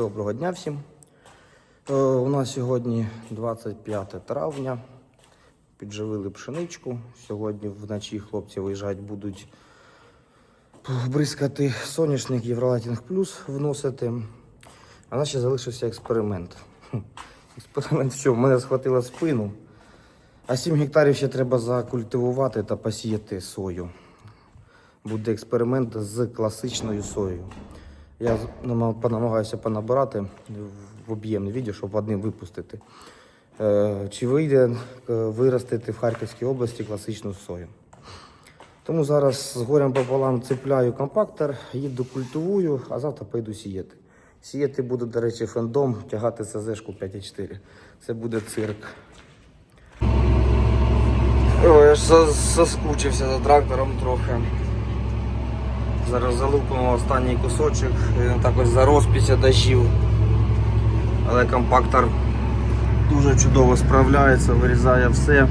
Доброго дня всім. Е, У нас сьогодні 25 травня. Підживили пшеничку. Сьогодні вночі хлопці виїжджають, будуть бризкати соняшник Євролайтінг Плюс вносити. А нас ще залишився експеримент. Експеримент в чому? Мене схватило спину. А 7 гектарів ще треба закультивувати та посіяти сою. Буде експеримент з класичною соєю. Я намагаюся понабирати в об'ємне відео, щоб одним випустити. Е, Чи вийде е, виростити в Харківській області класичну сою? Тому зараз з горем пополам цепляю компактор, їду культивую, а завтра поїду сіяти. Сіяти буду, до речі, фендом, тягати СЗшку 5,4. Це буде цирк. Ой, я ж заскучився за трактором трохи. Зараз залупимо останній кусочок, він також зарос після дощів. Але компактор дуже чудово справляється, вирізає все,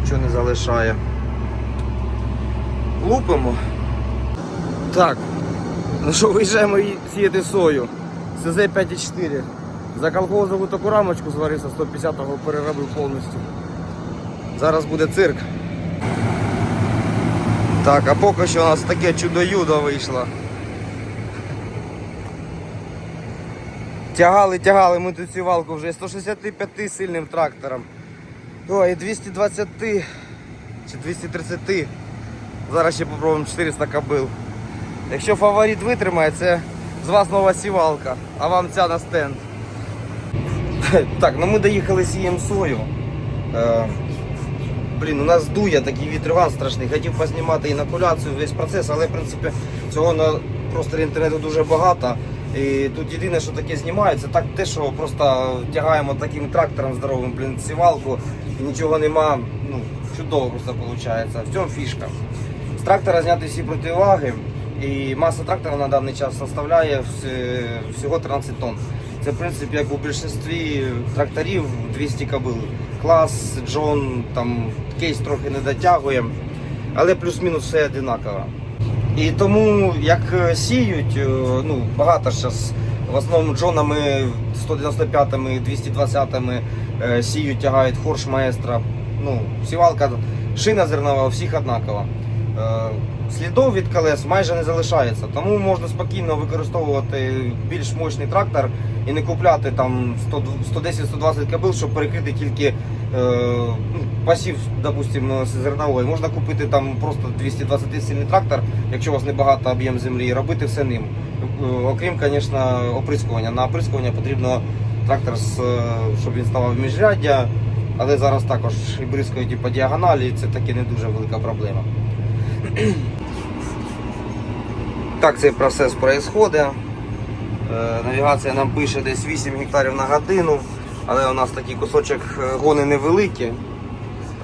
нічого не залишає. Лупимо. Так. Ну що, виїжджаємо сіяти сою. СЗ 5,4. За колхозову таку рамочку зварився 150-го переробив повністю. Зараз буде цирк. Так, а поки що у нас таке чудо-юдо вийшло. Тягали, тягали ми тут цю валку вже 165 сильним трактором. Ой, 220 чи 230. Зараз ще попробуємо 400 кобил. Якщо фаворит витримає, це з вас нова сівалка, а вам ця на стенд. Так, ну ми доїхали сієм сою. Блін, у нас дує такий вітриван страшний. Хотів познімати інокуляцію, весь процес, але в принципі цього на просторі інтернету дуже багато. І тут єдине, що таке знімається, так те, що просто тягаємо таким трактором здоровим, блін, сівалку, і нічого нема. Ну, чудово просто виходить. В цьому фішка. З трактора зняти всі противаги, і маса трактора на даний час составляє всього 13 тонн. Це в принципі як у більшості тракторів 200 кобил. Клас, Джон, там кейс трохи не дотягує, але плюс-мінус все одинаково. І тому як е, сіють, е, ну багато зараз в основному джонами 195-ми, 220-ми е, сіють, тягають хорш маестра. Ну, сівалка, шина зернова у всіх однакова. Е, Слідов від колес майже не залишається, тому можна спокійно використовувати більш мощний трактор і не купляти там 100 110-120 кобил, щоб перекрити тільки е, ну, пасів, допустимо, зернової. Можна купити там просто 220 сильний трактор, якщо у вас небагато об'єм землі, і робити все ним. Е, Окрім, звісно, оприскування. На оприскування потрібно трактор, е, щоб він ставав міжряддя, але зараз також і бризкають і по діагоналі, і це таки не дуже велика проблема. Так цей процес відбувається. Е, Навігація нам пише десь 8 гектарів на годину, але у нас такий кусочок е, гони невеликі,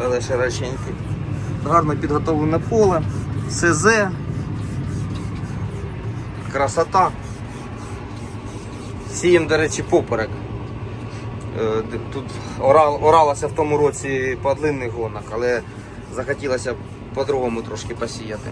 але широченькі. Гарно підготовлене поле, СЗ, красота. Сієм, до речі, поперек. Е, Тут орал, оралося в тому році по длинних гонах, але захотілося по-другому трошки посіяти.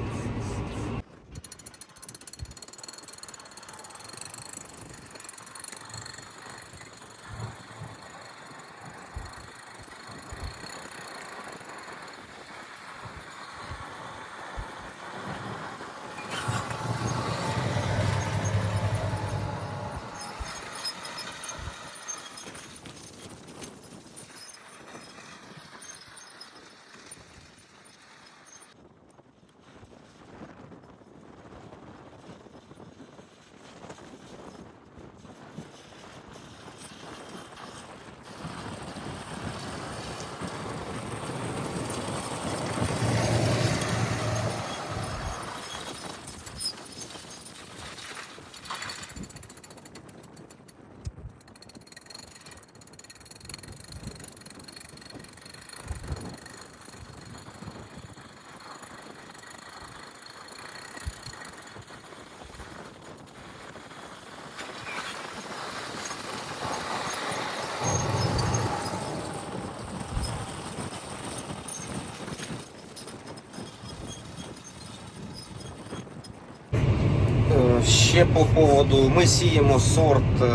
Ще по поводу, ми сіємо сорт е,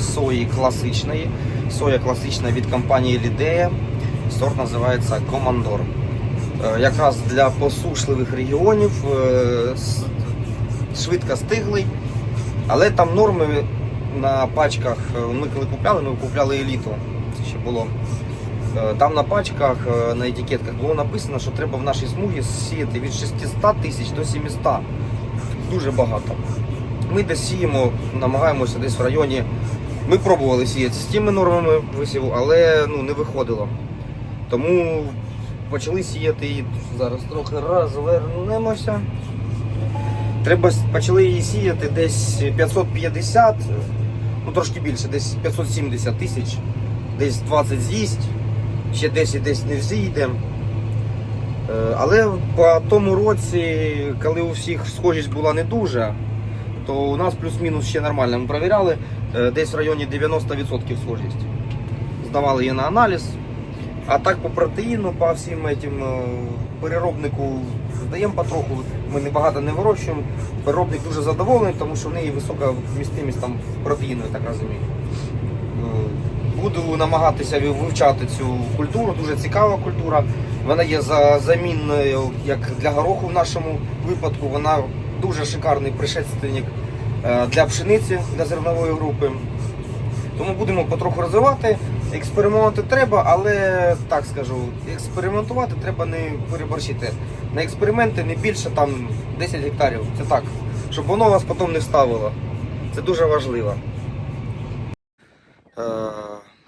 сої класичної. Соя класична від компанії Лідея. Сорт називається Командор. Е, Якраз для посушливих регіонів е, швидко стиглий. Але там норми на пачках, ми коли купляли, ми купляли еліту. Ще було. Там на пачках, на етикетках було написано, що треба в нашій смугі сіяти від 600 тисяч до 700. Дуже багато. Ми десь сіємо, намагаємося десь в районі. Ми пробували сіяти з тими нормами висіву, але ну, не виходило. Тому почали сіяти і зараз трохи розвернемося. Треба почали її сіяти десь 550, ну трошки більше, десь 570 тисяч, десь 20 з'їсть, ще 10 десь не з'їде. Е, Але по тому році, коли у всіх схожість була не дуже, то у нас плюс-мінус ще нормально. Ми перевіряли е, десь в районі 90% схожість. Здавали її на аналіз. А так по протеїну, по всім этим е, переробнику здаємо потроху. Ми не багато не вирощуємо. Переробник дуже задоволений, тому що в неї висока вмістимість там протеїну, я так розумію. Буду намагатися вивчати цю культуру, дуже цікава культура. Вона є за замінною, як для гороху в нашому випадку. Вона дуже шикарний предшественник е, для пшениці, для зернової групи. Тому будемо потроху розвивати. Експериментувати треба, але так скажу, експериментувати треба не переборщити. На експерименти не більше там 10 гектарів. Це так, щоб воно вас потім не вставило. Це дуже важливо. Е,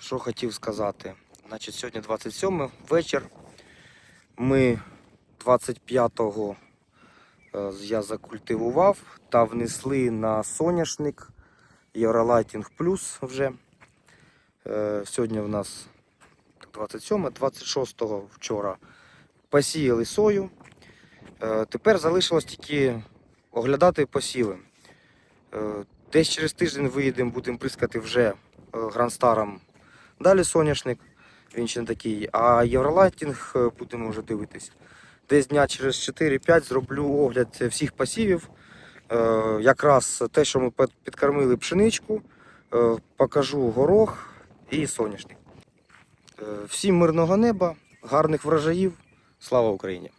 що хотів сказати? Значить, сьогодні 27 вечір. Ми 25-го е, я закультивував та внесли на соняшник Євролайтінг Плюс вже. Е, Сьогодні в нас 27, 26-го вчора посіяли сою. Е, Тепер залишилось тільки оглядати посіви. Десь через тиждень виїдемо, будемо прискати вже гранстаром далі соняшник. Він ще не такий. А Євролайтінг е, будемо вже дивитись. Десь дня через 4-5 зроблю огляд всіх посівів. Е, Якраз те, що ми підкормили пшеничку, е, покажу горох і соняшник. Всім мирного неба, гарних врожаїв. Слава Україні!